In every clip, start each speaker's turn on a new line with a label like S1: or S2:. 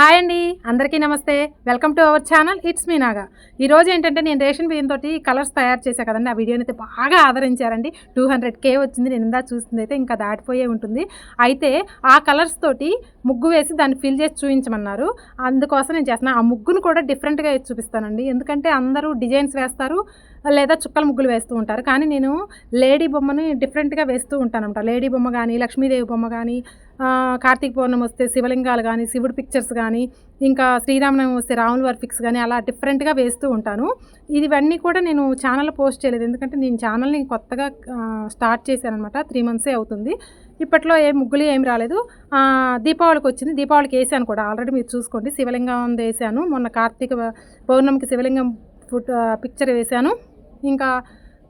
S1: Hi అండి అందరికీ నమస్తే. Welcome to our channel it's me Naga. ఈరోజు ఏంటంటే నేను రేషన్ బియ్యంతో తోటి కలర్స్ తయారు చేశా కదండి ఆ వీడియోని అయితే బాగా ఆదరించారండి. టూ హండ్రెడ్ కే వచ్చింది నేను ఇందా చూస్తుంది అయితే ఇంకా దాటిపోయే ఉంటుంది. అయితే ఆ కలర్స్ తోటి ముగ్గు వేసి దాన్ని ఫిల్ చేసి చూపించమన్నారు అందుకోసం నేను చేస్తున్నాను ఆ ముగ్గును కూడా డిఫరెంట్గా చూపిస్తానండి. ఎందుకంటే అందరూ డిజైన్స్ వేస్తారు. లేదా చుక్కల ముగ్గులు వేస్తూ ఉంటారు. కానీ నేను లేడీ బొమ్మని డిఫరెంట్గా వేస్తూ ఉంటానమాట లేడీ బొమ్మ కానీ లక్ష్మీదేవి బొమ్మ కానీ కార్తీక పౌర్ణమి వస్తే శివలింగాలు కానీ శివుడు పిక్చర్స్ కానీ ఇంకా శ్రీరామనవమి వస్తే రాముల వారి పిక్స్ కానీ అలా డిఫరెంట్గా వేస్తూ ఉంటాను. ఇవన్నీ కూడా నేను ఛానల్లో పోస్ట్ చేయలేదు. ఎందుకంటే నేను ఛానల్ని కొత్తగా స్టార్ట్ చేశాను అనమాట త్రీ మంత్సే అవుతుంది. ఇప్పట్లో ఏ ముగ్గులు ఏం రాలేదు. దీపావళికి వచ్చింది. దీపావళికి వేసాను కూడా. ఆల్రెడీ మీరు చూసుకోండి. శివలింగం వేసాను మొన్న కార్తీక పౌర్ణమికి శివలింగం ఫోటో పిక్చర్ వేశాను. ఇంకా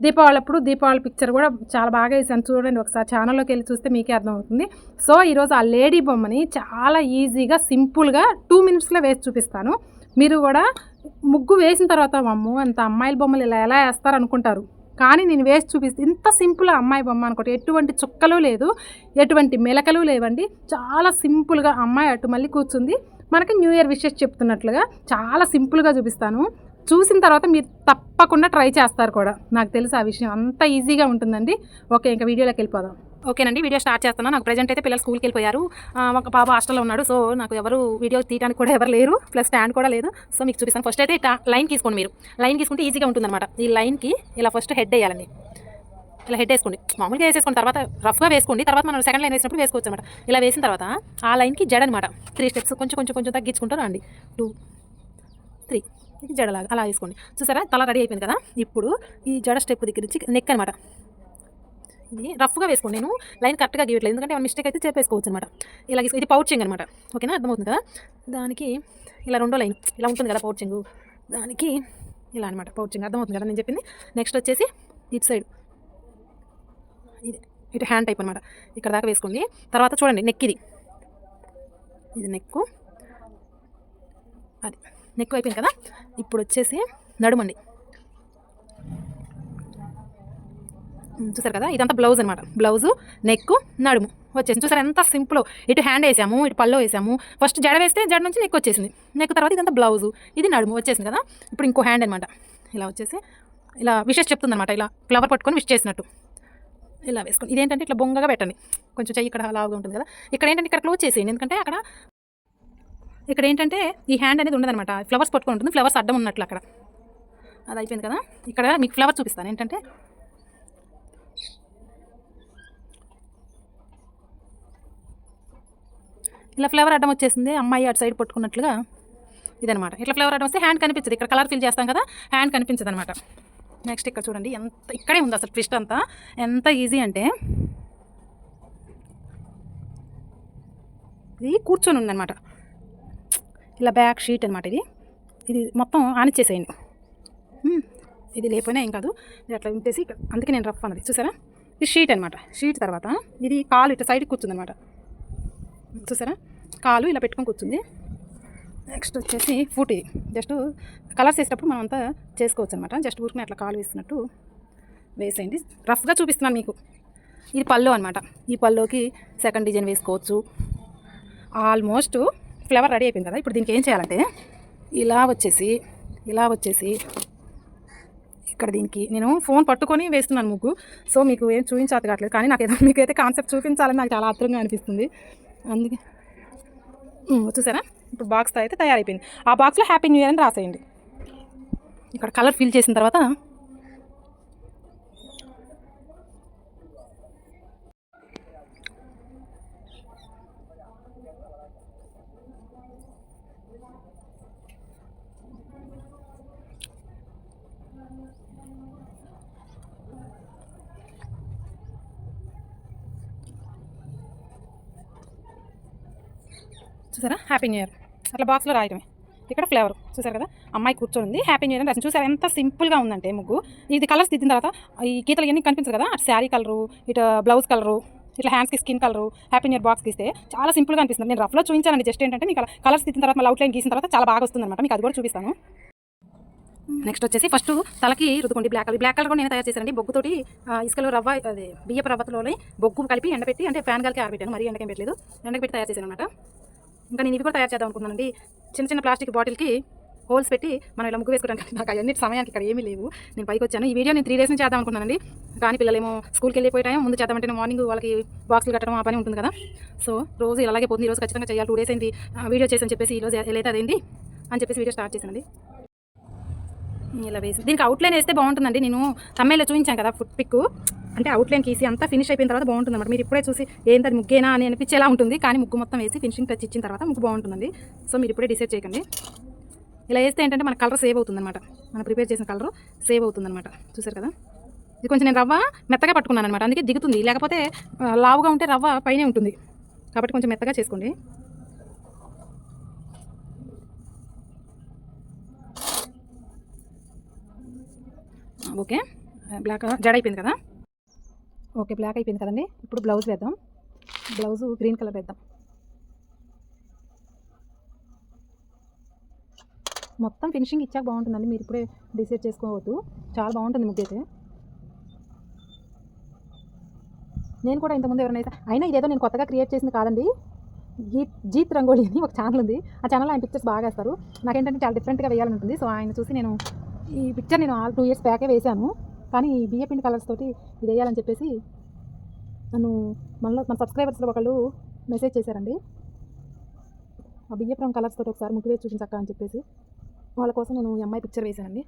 S1: దీపావళి అప్పుడు దీపావళి పిక్చర్ కూడా చాలా బాగా వేసాను చూడండి ఒకసారి ఛానల్లోకి వెళ్ళి చూస్తే మీకే అర్థమవుతుంది. సో ఈరోజు ఆ లేడీ బొమ్మని చాలా ఈజీగా సింపుల్గా టూ మినిట్స్లో వేసి చూపిస్తాను. మీరు కూడా ముగ్గు వేసిన తర్వాత అమ్ము అంత అమ్మాయిల బొమ్మలు ఇలా ఎలా వేస్తారు? అనుకుంటారు. కానీ నేను వేసి చూపిస్తే ఇంత సింపుల్ అమ్మాయి బొమ్మ అనుకోండి. ఎటువంటి చుక్కలు లేదు ఎటువంటి మెలకలు లేవండి. చాలా సింపుల్గా అమ్మాయి అటు మళ్ళీ కూర్చుంది. మనకి న్యూ ఇయర్ విషెస్ చెప్తున్నట్లుగా చాలా సింపుల్గా చూపిస్తాను. చూసిన తర్వాత మీరు తప్పకుండా ట్రై చేస్తారు కూడా. నాకు తెలుసు ఆ విషయం. అంత ఈజీగా ఉంటుందండి. ఓకే ఇంకా వీడియోలోకి వెళ్ళిపోదాం. ఓకేనండి వీడియో స్టార్ట్ చేస్తున్నాను. నాకు ప్రజెంట్ అయితే పిల్లలు స్కూల్కి వెళ్ళిపోయారు. ఒక పాప హాస్టల్లో ఉన్నాడు. సో నాకు ఎవరు వీడియో తీయడానికి కూడా ఎవరు లేరు. ప్లస్ స్టాండ్ కూడా లేదు. సో మీకు చూపిస్తాను. ఫస్ట్ అయితే లైన్ తీసుకోండి మీరు. లైన్ తీసుకుంటే ఈజీగా ఉంటుందన్నమాట. ఈ లైన్కి ఇలా ఫస్ట్ హెడ్ వేయాలండి. ఇలా హెడ్ వేసుకోండి. మామూలుగా వేసేసుకోండి. తర్వాత రఫ్గా వేసుకోండి. తర్వాత మనం సెకండ్ లైన్ వేసినప్పుడు వేసుకోవచ్చు అనమాట ఇలా వేసిన తర్వాత ఆ లైన్కి జడ అనమాట త్రీ స్టెప్స్ కొంచెం కొంచెం కొంచెం తగ్గించుకుంటూ రండి. టూ త్రీ ఇది జడలాగా అలా వేసుకోండి. చూసారా? తల రెడీ అయిపోయింది కదా? ఇప్పుడు ఈ జడ స్టెప్ దగ్గర నుంచి నెక్ అనమాట ఇది రఫ్గా వేసుకోండి. నేను లైన్ కరెక్ట్గా గీయట్లేదు. ఎందుకంటే మిస్టేక్ అయితే చేపేసుకోవచ్చు అనమాట ఇలా ఇది పౌచింగ్ అనమాట ఓకేనా? అర్థమవుతుంది కదా? దానికి ఇలా రెండో లైన్ ఇలా ఉంటుంది కదా పౌచింగ్ దానికి ఇలా అనమాట పౌచింగ్ అర్థమవుతుంది కదా? నేను చెప్పింది. నెక్స్ట్ వచ్చేసి ఇటు సైడ్ ఇది ఇటు హ్యాండ్ టైప్ అనమాట ఇక్కడ దాకా వేసుకోండి. తర్వాత చూడండి నెక్ ఇది. ఇది నెక్కు అది. నెక్ అయిపోయింది కదా? ఇప్పుడు వచ్చేసి నడుమండి చూసారు కదా? ఇదంతా బ్లౌజ్ అనమాట బ్లౌజు నెక్ నడుము వచ్చేసింది. చూసారు ఎంత సింపుల్. ఇటు హ్యాండ్ వేసాము ఇటు పళ్ళు వేసాము. ఫస్ట్ జడ వేస్తే జడ నుంచి నెక్ వచ్చేసింది. నెక్ తర్వాత ఇదంతా బ్లౌజు ఇది నడుము వచ్చేసింది కదా? ఇప్పుడు ఇంకో హ్యాండ్ అనమాట ఇలా వచ్చేసి ఇలా విషెస్ చెప్తుంది అనమాట ఇలా ఫ్లవర్ పట్టుకొని విష్ చేసినట్టు. ఇలా వేసుకోండి. ఇదేంటంటే ఇట్లా బొంగగా పెట్టండి. కొంచెం చెయ్యి ఇక్కడ లావుగా ఉంటుంది కదా? ఇక్కడ ఏంటంటే ఇక్కడ క్లోజ్ చేసేయండి. ఎందుకంటే అక్కడ ఇక్కడ ఏంటంటే ఈ హ్యాండ్ అనేది ఉండదనమాట ఫ్లవర్స్ పట్టుకొని ఉంటుంది. ఫ్లవర్స్ అడ్డం ఉన్నట్లు అక్కడ. అది అయిపోయింది కదా? ఇక్కడ మీకు ఫ్లవర్ చూపిస్తాను. ఏంటంటే ఇలా ఫ్లవర్ అడ్డం వచ్చేసింది. అమ్మాయి అటు సైడ్ పట్టుకున్నట్లుగా ఇదనమాట ఇట్లా ఫ్లవర్ అడ్డం వస్తే హ్యాండ్ కనిపించదు. ఇక్కడ కలర్ ఫిల్ చేస్తాం కదా హ్యాండ్ కనిపించదు అనమాట నెక్స్ట్ ఇక్కడ చూడండి. ఎంత ఇక్కడే ఉంది అసలు ట్విస్ట్ అంతా. ఎంత ఈజీ అంటే ఇది కూర్చొని ఉందనమాట ఇలా బ్యాక్ షీట్ అనమాట ఇది. ఇది మొత్తం ఆనిచ్చేసేయండి. ఇది లేకపోయినా ఏం కాదు. అట్లా ఉంటేసి అందుకే నేను రఫ్ అన్నది. చూసారా? ఇది షీట్ అనమాట షీట్ తర్వాత ఇది కాలు ఇట్లా సైడ్కి కూర్చుంది అనమాట చూసారా? కాలు ఇలా పెట్టుకొని కూర్చుంది. నెక్స్ట్ వచ్చేసి ఫుట్ ఇది. జస్ట్ కలర్స్ వేసేటప్పుడు మనం అంతా చేసుకోవచ్చు అనమాట జస్ట్ ఊరికి అట్లా కాలు వేసినట్టు వేసేయండి. రఫ్గా చూపిస్తున్నాను మీకు. ఇది పళ్ళు అనమాట ఈ పళ్ళుకి సెకండ్ డిజైన్ వేసుకోవచ్చు. ఆల్మోస్ట్ ఫ్లేవర్ రెడీ అయిపోయింది కదా? ఇప్పుడు దీనికి ఏం చేయాలంటే ఇలా వచ్చేసి ఇలా వచ్చేసి ఇక్కడ దీనికి నేను ఫోన్ పట్టుకొని వేస్తున్నాను ముగ్గు. సో మీకు ఏం చూపించాలి కావట్లేదు కానీ నాకు ఏదో మీకైతే కాన్సెప్ట్ చూపించాలని నాకు చాలా ఆత్రంగా అనిపిస్తుంది. అందుకే ఉమ్, చూసారా? ఇప్పుడు బాక్స్ అయితే తయారైపోయింది. ఆ బాక్స్లో హ్యాపీ న్యూ ఇయర్ అని రాసేయండి. ఇక్కడ కలర్ ఫిల్ చేసిన తర్వాత చూసారా? హ్యాపీ న్యూ ఇయర్ అట్లా బాక్స్లో రాయటమే. ఇక్కడ ఫ్లేవర్ చూసారు కదా? అమ్మాయి కూర్చొని ఉంది హ్యాపీ న్యూ ఇయర్ అని చూసారు? ఎంత సింపుల్గా ఉందంటే ముగ్గు. ఇది కలర్స్ దిద్దిన తర్వాత ఈ గీతలు ఇవన్నీ కనిపించదు కదా? అటు శారీ కలరు ఇటు బ్లౌజ్ కలరు ఇట్లా హ్యాండ్స్కి skin colour happy new year box గీస్తే చాలా సింపుల్గా అనిపిస్తుంది. నేను రఫ్లో చూపించానండి. జస్ట్ ఏంటంటే మీకు కలర్స్ దిద్దిన తర్వాత మళ్ళీ అవుట్లైన్ గీసిన తర్వాత చాలా బాగా వస్తుంది అనమాట మీకు అది కూడా చూపిస్తాను. నెక్స్ట్ వచ్చేసి ఫస్ట్ తలకి రుద్దుకోండి. బ్లాక్ కలర్ బ్లాక్ కలర్ కూడా నేను తయారు చేశానండి. బొగ్గుతోటి ఆ, ఇసుకలో రవ్వ అదే బియ్యపు రవ్వతలోనే బొగ్గు కలిపి ఎండబెట్టి అంటే ఫ్యాన్ గాలికి ఆరబెట్టాను. మరీ ఎండకేం పెట్టలేదు. ఎండకి పెట్టి తయారు చేశాను అనమాట ఇంకా నేను ఇవి కూడా తయారు చేద్దాం అనుకున్నానండి చిన్న చిన్న ప్లాస్టిక్ బాటిల్కి హోల్స్ పెట్టి మనం ఇలా ముగ్గు వేసుకోవడానికి నాకు అవన్నీ సమయానికి ఇక్కడ ఏమీ లేవు. నేను పైకి వచ్చాను. ఈ వీడియో నేను త్రీ డేస్ నుంచి చేద్దాం అనుకున్నానండి కానీ పిల్లలేమో స్కూల్కి వెళ్ళిపోయి టైం ముందు చేద్దామంటే మార్నింగ్ వాళ్ళకి బాక్సులు కట్టడం ఆ పని ఉంటుంది కదా. సో రోజు అలాగే పోతుంది. ఈరోజు రోజు ఖచ్చితంగా చేయాలి. టూ డేస్ అయింది. వీడియో చేసి చెప్పేసి ఈ రోజు అయితే అదేంటి అని చెప్పేసి వీడియో స్టార్ట్ చేశానండి. ఇలా వేసి దీనికి అవుట్లైన్ వేస్తే బాగుంటుందండి. నేను తమ్మేలో చూపించాను కదా ఫుట్ పిక్ అంటే అవుట్లైన్ గీసి అంతా ఫినిష్ అయిపోయిన తర్వాత బాగుంటుంది అనమాట మీరు ఇప్పుడే చూసి ఏంటది ముగ్గేనా? అని అనిపించేలా ఉంటుంది. కానీ ముగ్గు మొత్తం వేసి ఫినిషింగ్ టచ్ ఇచ్చిన తర్వాత ముగ్గు బాగుంటుందండి. సో మీరు ఇప్పుడే డిసైడ్ చేయకండి. ఇలా వేస్తే ఏంటంటే మన కలర్ సేవ్ అవుతుందన్నమాట. మనం ప్రిపేర్ చేసిన కలర్ సేవ్ అవుతుందన్నమాట. చూసారు కదా? ఇది కొంచెం నేను రవ్వ మెత్తగా పట్టుకున్నాను అనమాట అందుకే దిగుతుంది. లేకపోతే లావుగా ఉంటే రవ్వ పైనే ఉంటుంది. కాబట్టి కొంచెం మెత్తగా చేసుకోండి. ఓకే. బ్లాక్ జడ అయిపోయింది కదా? ఓకే బ్లాక్ అయిపోయింది కదండి. ఇప్పుడు బ్లౌజ్ వేద్దాం. బ్లౌజు గ్రీన్ కలర్ వేద్దాం. మొత్తం ఫినిషింగ్ ఇచ్చాక బాగుంటుందండి. మీరు ఇప్పుడే డిసైడ్ చేసుకోవద్దు. చాలా బాగుంటుంది ముగ్గైతే. అయితే నేను కూడా ఇంతకుముందు ఎవరైనా అయినా ఇదేదో నేను కొత్తగా క్రియేట్ చేసింది కాదండి. గీత్ జీత్ రంగోళి అని ఒక ఛానల్ ఉంది. ఆ ఛానల్ ఆయన పిక్చర్స్ బాగా వేస్తారు. నాకేంటంటే చాలా డిఫరెంట్గా వేయాలని ఉంటుంది. సో ఆయన చూసి నేను ఈ పిక్చర్ నేను ఆల్ టూ ఇయర్స్ బ్యాకే వేశాను. కానీ బియ్య పిండి కలర్స్ తోటి ఇది వేయాలని చెప్పేసి నన్ను మనలో మన సబ్స్క్రైబర్స్లో ఒకళ్ళు మెసేజ్ చేశారండి. ఆ బియ్యపురం కలర్స్ తోటి ఒకసారి ముగ్గు వేసి చూపించక్క అని చెప్పేసి వాళ్ళ కోసం నేను ఈ అమ్మాయి పిక్చర్ వేశానండి.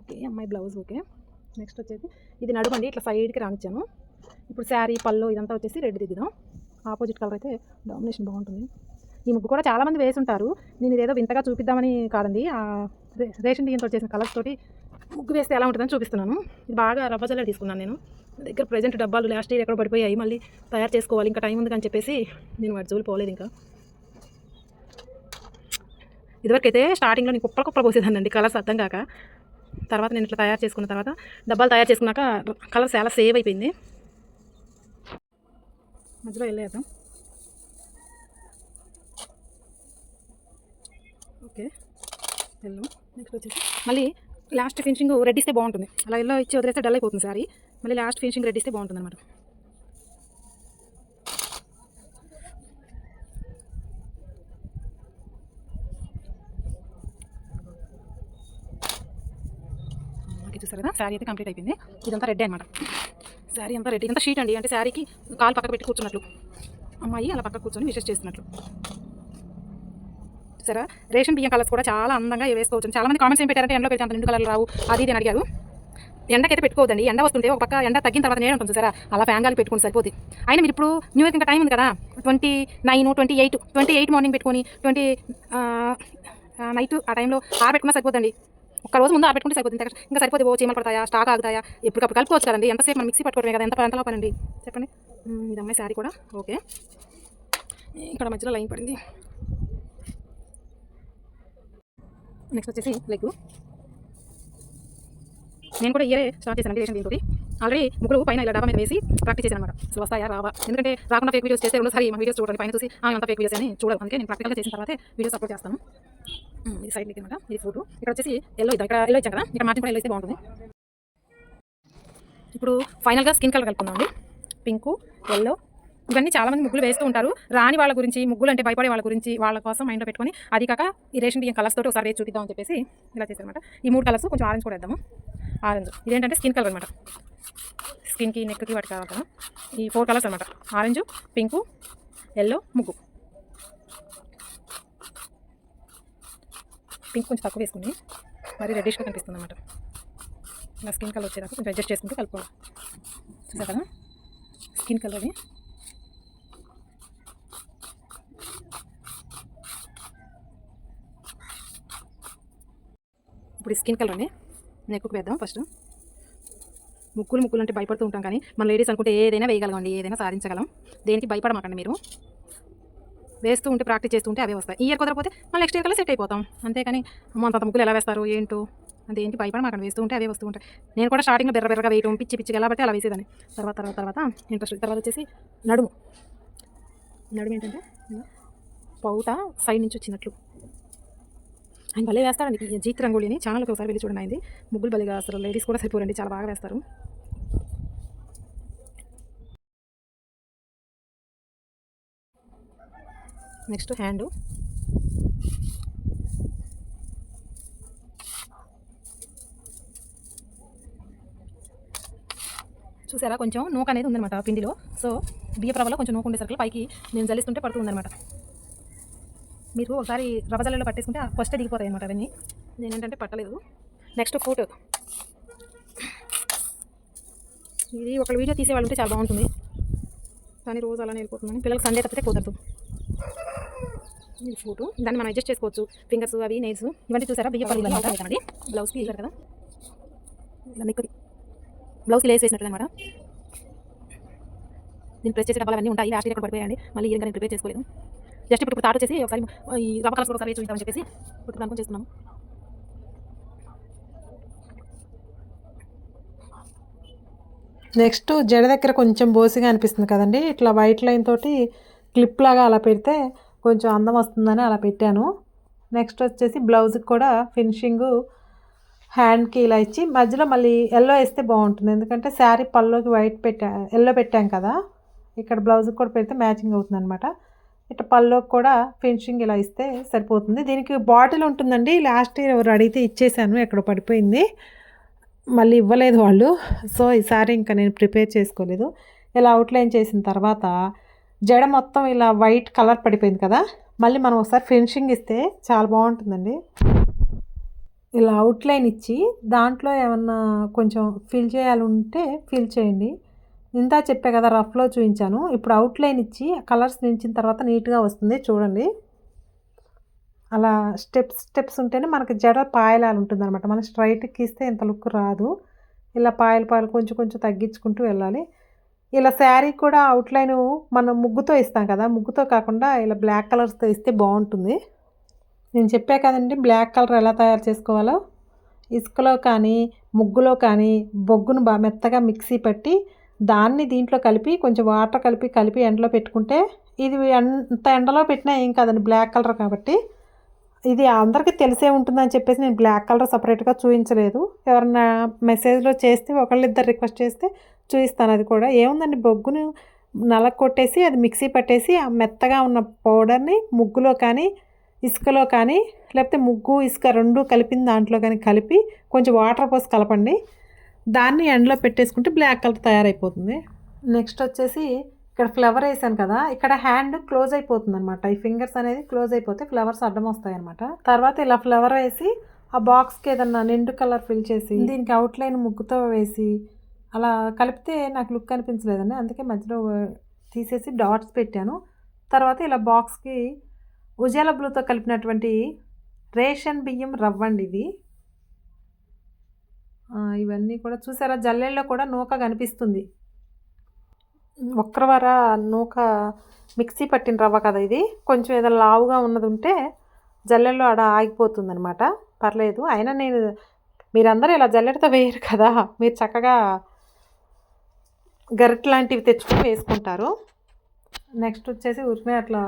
S1: ఓకే అమ్మాయి బ్లౌజ్ ఓకే. నెక్స్ట్ వచ్చేసి ఇది నడుమండి ఇట్లా సైడ్కి రానిచ్చాను. ఇప్పుడు శారీ పళ్ళు ఇదంతా వచ్చేసి రెడ్ దిద్దాం ఆపోజిట్ కలర్ అయితే డామినేషన్ బాగుంటుంది. ఈ ముగ్గు కూడా చాలామంది వేసి ఉంటారు నేను ఇదేదో వింతగా చూపిద్దామని కాదండి. ఆ రేషన్ బియ్యంతో చేసిన కలర్స్ తోటి ముగ్గు వేస్తే ఎలా ఉంటుందని చూపిస్తున్నాను. ఇది బాగా రవ్వ జల్లెడ తీసుకున్నాను నేను. దగ్గర ప్రజెంట్ డబ్బాలు లాస్ట్ ఇయర్ ఎక్కడ పడిపోయాయి. మళ్ళీ తయారు చేసుకోవాలి. ఇంకా టైం ఉంది అని చెప్పేసి నేను వాటి జోలు పోలేదు ఇంకా. ఇదివరకైతే స్టార్టింగ్లో నేను కుప్పలు కుప్పలు పోసేదానండి కలర్స్ అర్థం కాక. తర్వాత నేను ఇట్లా తయారు చేసుకున్న తర్వాత డబ్బాలు తయారు చేసుకున్నాక కలర్స్ చాలా సేవ్ అయిపోయింది. మధ్యలో వెళ్ళేద్దాం ఓకే వెళ్దాం నెక్స్ట్ వచ్చేసి మళ్ళీ లాస్ట్ ఫినిషింగ్ రెడ్ ఇస్తే బాగుంటుంది. అలా ఎల్లో ఇచ్చి వదిలేస్తే డల్ అయిపోతుంది సారీ. మళ్ళీ లాస్ట్ ఫినిషింగ్ రెడ్ ఇస్తే బాగుంటుంది అనమాట చూసారు? కదా శారీ అయితే కంప్లీట్ అయిపోయింది. ఇదంతా రెడ్ అనమాట శారీ అంతా రెడ్ ఇదంతా షీట్ అండి. అంటే శారీకి కాలు పక్క పెట్టి కూర్చున్నట్లు. అమ్మాయి అలా పక్కకు కూర్చొని విషెస్ చేస్తున్నట్లు. సరే? రేషన్ బియ్యం కలర్స్ కూడా చాలా అందంగా వేసుకోవచ్చు. చాలా మంది కామెంట్స్ ఏం పెట్టారంటే ఎండలో పెడితే అంత రెండు కలర్ రావు. అది ఇది అని అడిగారు. ఎండకైతే పెట్టుకోవద్దండి. ఎండ వస్తుంటే ఒక పక్క ఎండ తగ్గిన తర్వాత నేను ఉంటుంది సరే అలా ఫ్యాన్ గాలి పెట్టుకుని సరిపోతుంది అయినా మీరు ఇప్పుడు న్యూ ఇయర్ ఇంకా టైం ఉంది కదా? Twenty nine twenty eight twenty eight morning పెట్టుకొని ట్వంటీ నైట్ ఆ టైంలో ఆరబెట్టుకున్నా సరిపోతుంది ఒక రోజు ముందు ఆరబెట్టుకుంటే సరిపోతుంది ఇంకా- సరిపోతే ఓ చీమలు పడతాయా? స్టాక్ ఆగుతాయా? ఎప్పటికప్పుడు కలుపుకోవచ్చు కదండి. ఎంతసేపు మనం మిక్సీ పట్టుకోవడమే కదా? ఎంత ఎంతలో పనండి. చెప్పండి. ఇది అమ్మాయి శారీ కూడా. ఓకే. ఇక్కడ మధ్యలో లైన్ పడింది. నెక్స్ట్ వచ్చేసి లెగ్ నేను కూడా ఇయరే స్టార్ట్ చేశాను రేషన్ దీంతో ఆల్రెడీ ముగ్గురు పైన ఇలా డబ్బా మీద వేసి ప్రాక్టీస్ చేశాను అనమాట సో వస్తాయా రావా? ఎందుకంటే రాకుండా ఫేక్ వీడియోస్ చేస్తే రెండోసారి మా వీడియోస్ చూడండి పైన చూసి అంత ఫేక్ వీడియోస్ అని చూడదు అందుకే నేను ప్రాక్టికల్గా చేసిన తర్వాత వీడియోస్ అప్లోడ్ చేస్తాను. ఈ ఇది సైడ్ అనమాట ఇది ఫోటో ఇక్కడ వచ్చేసి ఎల్లో ఇద్దాం. ఇక్కడ ఎల్లో ఇచ్చాను కదా ఇక్కడ మార్జిన్ కూడా ఎల్లో ఇస్తే బాగుంటుంది. ఇప్పుడు ఫైనల్గా స్కిన్ కలర్ కలుపుకుందాం అండి. పింకు ఎల్లో ఇవన్నీ చాలా మంది ముగ్గులు వేస్తూ ఉంటారు. రాని వాళ్ళ గురించి ముగ్గులు అంటే భయపడే వాళ్ళ గురించి వాళ్ళ కోసం మైండ్లో పెట్టుకొని అది కాక ఈ రేషన్ బియ్యం కలర్స్ తోటి ఒకసారి వేసి చూపిద్దాం అని చెప్పేసి ఇలా చేశారనమాట ఈ మూడు కలర్స్ కొంచెం ఆరెంజ్ కూడా వేద్దాము. ఆరెంజ్ ఇదేంటంటే స్కిన్ కలర్ అనమాట స్కిన్కి నెక్కి వాటికి కావాలి కదా ఈ ఫోర్ కలర్స్ అనమాట ఆరెంజ్ పింకు ఎల్లో ముగ్గు. పింక్ కొంచెం తక్కువ వేసుకుని మరి రెడ్డిష్గా కనిపిస్తుంది అనమాట నా స్కిన్ కలర్ వచ్చేదాకా కొంచెం అడ్జస్ట్ చేసుకుంటూ కలుపుకోవాలి. చూసా కదా స్కిన్ కలర్ అది ఇప్పుడు స్కిన్ కలర్ అండి నెక్కు వేద్దాం ఫస్ట్ ముక్కులు ముక్కులు అంటే భయపడుతూ ఉంటాం కానీ మన లేడీస్ అనుకుంటే ఏదైనా వేయగలగండి ఏదైనా సాధించగలం. దేనికి భయపడమాకండి మీరు? వేస్తూ ఉంటే ప్రాక్టీస్ చేస్తూ ఉంటే అవే వస్తాయి. ఈ ఇయర్ కుదరకపోతే మళ్ళీ నెక్స్ట్ ఇయర్ కల్లా సెట్ అయిపోతాం. అంతేకాని అమ్మ అంత ముగ్గులు ఎలా వేస్తారు ఏంటో? అదేంటి భయపడమాకండి వేస్తూ ఉంటే అవే వస్తూ ఉంటాయి. నేను కూడా స్టార్టింగ్లో బెర్ర బెర్రగా వేయటం పిచ్చి పిచ్చిగా ఎలా పడితే అలా వేసేదాన్ని. తర్వాత తర్వాత తర్వాత ఇంట్రెస్ట్ తర్వాత వచ్చేసి నడుము. నడుము ఏంటంటే పౌట సైడ్ నుంచి వచ్చినట్లు. ఆయన భలే వేస్తాడండి జీత్ రంగోళిని ఛానల్కి ఒకసారి వెళ్ళి చూడండి అయింది ముగ్గులు భలేగా అసలు లేడీస్ కూడా సరిపోరండి. చాలా బాగా వేస్తారు. Next hand. చూసారా? కొంచెం నూక అనేది ఉందన్నమాట పిండిలో. సో బియ్య రవ్వలో కొంచెం నూక ఉండేసరికి పైకి నేను జల్లిస్తుంటే పడుతుందన్నమాట మీరు ఒకసారి రవ్వ జల్లలో పట్టేసుకుంటే ఫస్ట్ దిగిపోతాయి అనమాట అవన్నీ. నేను ఏంటంటే పట్టలేదు. నెక్స్ట్ ఫోటో ఇది ఒక వీడియో తీసేవాళ్ళు ఉంటే చాలా బాగుంటుంది. కానీ రోజు అలానే వెళ్ళిపోతుందని. పిల్లలకి సండే తప్పితే కుదరదు. ఇది ఫోటో దాన్ని మనం అడ్జస్ట్ చేసుకోవచ్చు. ఫింగర్స్ అవి నెయిల్స్. ఇవన్నీ చూసారా? బియ్య పరుగులు అనమాట అండి బ్లౌజ్కి ఇచ్చారు కదా? ఇలా నెక్ బ్లౌజ్కి లేస్ వేసినట్టు అనమాట దీన్ని ప్రెస్ చేసే డబ్బాలు అన్నీ ఉంటాయి. లాస్ట్ ఇక్కడ పడిపోయాయండి. మళ్ళీ ఇంకా నేను ప్రిపేర్ చేసుకోలేదు. జస్ట్ ఇప్పుడు తాట చేసి ఒకసారి ఈ రవ్వ కలర్స్ ఒకసారి చూద్దామని చెప్పేసి ఇప్పుడు అనుకుని చేస్తున్నాము.
S2: నెక్స్ట్ జడ దగ్గర కొంచెం బోసిగా అనిపిస్తుంది కదండి. ఇట్లా వైట్ లైన్ తోటి క్లిప్ లాగా అలా పెడితే కొంచెం అందం వస్తుందని అలా పెట్టాను. నెక్స్ట్ వచ్చేసి బ్లౌజ్కి కూడా ఫినిషింగ్ హ్యాండ్కి ఇలా ఇచ్చి మధ్యలో మళ్ళీ ఎల్లో వేస్తే బాగుంటుంది. ఎందుకంటే శారీ పళ్ళలోకి వైట్ పెట్టా ఎల్లో పెట్టాం కదా. ఇక్కడ బ్లౌజ్కి కూడా పెడితే మ్యాచింగ్ అవుతుంది అనమాట ఇట్లా పళ్ళలోకి కూడా ఫినిషింగ్ ఇలా ఇస్తే సరిపోతుంది. దీనికి బాటిల్ ఉంటుందండి. లాస్ట్ ఇయర్ ఎవరు అడిగితే ఇచ్చేసాను ఎక్కడ పడిపోయింది. మళ్ళీ ఇవ్వలేదు వాళ్ళు. సో ఈసారి ఇంకా నేను ప్రిపేర్ చేసుకోలేదు. ఇలా అవుట్లైన్ చేసిన తర్వాత జడ మొత్తం ఇలా వైట్ కలర్ పడిపోయింది కదా. మళ్ళీ మనం ఒకసారి ఫినిషింగ్ ఇస్తే చాలా బాగుంటుందండి. ఇలా అవుట్లైన్ ఇచ్చి దాంట్లో ఏమన్నా కొంచెం ఫిల్ చేయాలి ఉంటే ఫిల్ చేయండి. ఇంతా చెప్పా కదా రఫ్లో చూపించాను ఇప్పుడు అవుట్లైన్ ఇచ్చి కలర్స్ నించిన తర్వాత నీట్గా వస్తుంది. చూడండి. అలా స్టెప్స్ స్టెప్స్ ఉంటేనే మనకి జడ పాయలాలు ఉంటుంది అనమాట మనం స్ట్రైట్కి ఇస్తే ఇంత లుక్ రాదు. ఇలా పాయలు పాయలు కొంచెం కొంచెం తగ్గించుకుంటూ వెళ్ళాలి. ఇలా శారీ కూడా అవుట్లైన్ మనం ముగ్గుతో ఇస్తాం కదా. ముగ్గుతో కాకుండా ఇలా బ్లాక్ కలర్స్తో ఇస్తే బాగుంటుంది. నేను చెప్పా కదండి బ్లాక్ కలర్ ఎలా తయారు చేసుకోవాలో? ఇసుకలో కానీ ముగ్గులో కానీ బొగ్గును బాగా మెత్తగా మిక్సీ పట్టి దాన్ని దీంట్లో కలిపి కొంచెం వాటర్ కలిపి కలిపి ఎండలో పెట్టుకుంటే ఇది ఎంత ఎండలో పెట్టినా ఏం కాదండి బ్లాక్ కలర్ కాబట్టి. ఇది అందరికీ తెలిసే ఉంటుందని చెప్పేసి నేను బ్లాక్ కలర్ సపరేట్గా చూపించలేదు ఎవరన్నా మెసేజ్లో చేస్తే ఒకళ్ళిద్దరు రిక్వెస్ట్ చేస్తే చూపిస్తాను అది కూడా. ఏముందండి బొగ్గును నలక కొట్టేసి అది మిక్సీ పట్టేసి ఆ మెత్తగా ఉన్న పౌడర్ని ముగ్గులో కానీ ఇసుకలో కానీ లేకపోతే ముగ్గు ఇసుక రెండు కలిపిన దాంట్లో కానీ కలిపి కొంచెం వాటర్ పోసి కలపండి. దాన్ని ఎండలో పెట్టేసుకుంటే బ్లాక్ కలర్ తయారైపోతుంది. నెక్స్ట్ వచ్చేసి ఇక్కడ ఫ్లవర్ వేసాను కదా ఇక్కడ హ్యాండ్ క్లోజ్ అయిపోతుంది అనమాట ఈ ఫింగర్స్ అనేది క్లోజ్ అయిపోతే ఫ్లవర్స్ అడ్డం వస్తాయి అనమాట తర్వాత ఇలా ఫ్లవర్ వేసి ఆ బాక్స్కి ఏదన్నా నిండు కలర్ ఫిల్ చేసి దీనికి అవుట్లైన్ ముగ్గుతో వేసి అలా కలిపితే నాకు లుక్ అనిపించలేదండి. అందుకే మధ్యలో తీసేసి డాట్స్ పెట్టాను. తర్వాత ఇలా బాక్స్కి ఉజాల బ్లూతో కలిపినటువంటి రేషన్ బియ్యం రవ్వండి ఇది ఇవన్నీ కూడా చూసారా? జల్లెల్లో కూడా నూక కనిపిస్తుంది. ఒక్కరవర నూక మిక్సీ పట్టిన రవ్వ కదా ఇది? కొంచెం ఏదైనా లావుగా ఉన్నది ఉంటే జల్లెల్లో ఆడ ఆగిపోతుంది అనమాట పర్లేదు. అయినా నేను మీరందరూ ఇలా జల్లెడతో వేయరు కదా? మీరు చక్కగా గరిట్ లాంటివి తెచ్చుకొని వేసుకుంటారు. నెక్స్ట్ వచ్చేసి ఉరిమే అట్లా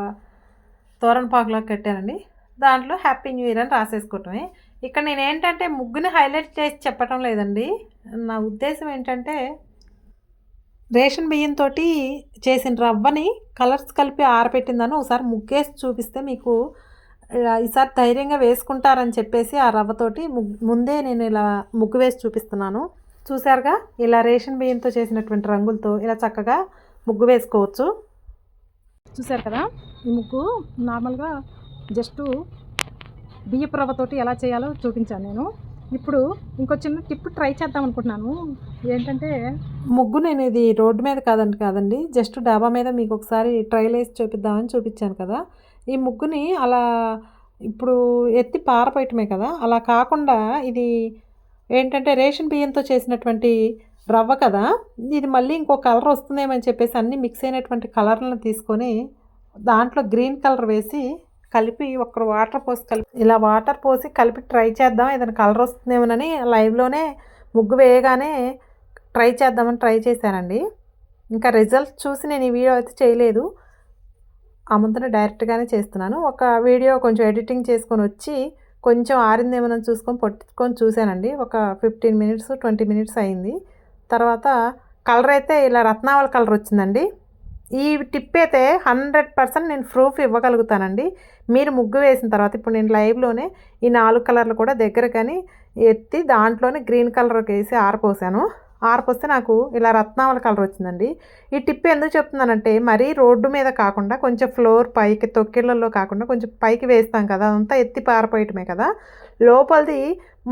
S2: తోరణపాకులా కట్టానండి దాంట్లో హ్యాపీ న్యూ ఇయర్ అని రాసేసుకోవటమే. ఇక్కడ నేను ఏంటంటే ముగ్గుని హైలైట్ చేసి చెప్పటం లేదండి. నా ఉద్దేశం ఏంటంటే రేషన్ బియ్యంతో చేసిన రవ్వని కలర్స్ కలిపి ఆరబెట్టిందని ఒకసారి ముగ్గేసి చూపిస్తే మీకు ఈసారి ధైర్యంగా వేసుకుంటారని చెప్పేసి ఆ రవ్వతోటి ముందే నేను ఇలా ముగ్గు వేసి చూపిస్తున్నాను. చూసారుగా ఇలా రేషన్ బియ్యంతో చేసినటువంటి రంగులతో ఇలా చక్కగా ముగ్గు వేసుకోవచ్చు.
S1: చూసారు కదా? ఈ ముగ్గు నార్మల్గా జస్ట్ బియ్యపు రవ్వతోటి ఎలా చేయాలో చూపించాను నేను. ఇప్పుడు ఇంకో చిన్న టిప్ ట్రై చేద్దాం అనుకుంటున్నాను. ఏంటంటే
S2: ముగ్గు నేను ఇది రోడ్డు మీద కాదండి కాదండి జస్ట్ డాబా మీద మీకు ఒకసారి ట్రైల్ వేసి చూపిద్దామని చూపించాను కదా. ఈ ముగ్గుని అలా ఇప్పుడు ఎత్తి పారపోయటమే కదా. అలా కాకుండా ఇది ఏంటంటే రేషన్ బియ్యంతో చేసినటువంటి రవ్వ కదా. ఇది మళ్ళీ ఇంకో కలర్ వస్తుందేమని చెప్పేసి అన్ని మిక్స్ అయినటువంటి కలర్లను తీసుకొని దాంట్లో గ్రీన్ కలర్ వేసి కలిపి ఒక్కరు వాటర్ పోసి కలిపి ఇలా వాటర్ పోసి కలిపి ట్రై చేద్దాం. ఏదైనా కలర్ వస్తుందేమోనని లైవ్లోనే ముగ్గు వేయగానే ట్రై చేద్దామని ట్రై చేశానండి. ఇంకా రిజల్ట్ చూసి నేను ఈ వీడియో అయితే చేయలేదు. ఆ ముందర డైరెక్ట్గానే చేస్తున్నాను. ఒక వీడియో కొంచెం ఎడిటింగ్ చేసుకొని వచ్చి కొంచెం ఆరిందేమోనని చూసుకొని పట్టుకొని చూశానండి. ఒక ఫిఫ్టీన్ మినిట్స్ ట్వంటీ మినిట్స్ అయింది. తర్వాత కలర్ అయితే ఇలా రత్నావళ కలర్ వచ్చిందండి. ఈ టిప్ అయితే హండ్రెడ్ పర్సెంట్ నేను ప్రూఫ్ ఇవ్వగలుగుతానండి. మీరు ముగ్గు వేసిన తర్వాత ఇప్పుడు నేను లైవ్లోనే ఈ నాలుగు కలర్లు కూడా దగ్గర కానీ ఎత్తి దాంట్లోనే గ్రీన్ కలర్ వేసి ఆరపోసాను. ఆరపోస్తే నాకు ఇలా రత్నావల కలర్ వచ్చిందండి. ఈ టిప్ ఎందుకు చెప్తున్నానంటే మరీ రోడ్డు మీద కాకుండా కొంచెం ఫ్లోర్ పైకి తొక్కిళ్ళల్లో కాకుండా కొంచెం పైకి వేస్తాం కదా అదంతా ఎత్తి పారిపోయటమే కదా. లోపలిది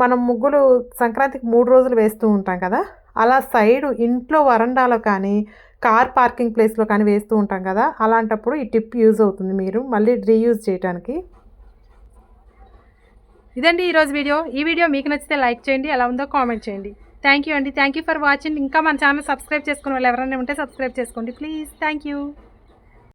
S2: మనం ముగ్గులు సంక్రాంతికి మూడు రోజులు వేస్తూ ఉంటాం కదా. అలా సైడు ఇంట్లో వరండాలో కానీ కార్ పార్కింగ్ ప్లేస్లో కానీ వేస్తూ ఉంటాం కదా అలాంటప్పుడు ఈ టిప్ యూజ్ అవుతుంది మీరు మళ్ళీ రీయూజ్ చేయడానికి
S1: ఇదండి ఈరోజు వీడియో. ఈ వీడియో మీకు నచ్చితే లైక్ చేయండి ఎలా ఉందో కామెంట్ చేయండి. థ్యాంక్ యూ అండి. Thank you for watching. ఇంకా మన ఛానల్ సబ్స్క్రైబ్ చేసుకున్న వాళ్ళు ఎవరైనా ఉంటే సబ్స్క్రైబ్ చేసుకోండి. ప్లీజ్. Thank you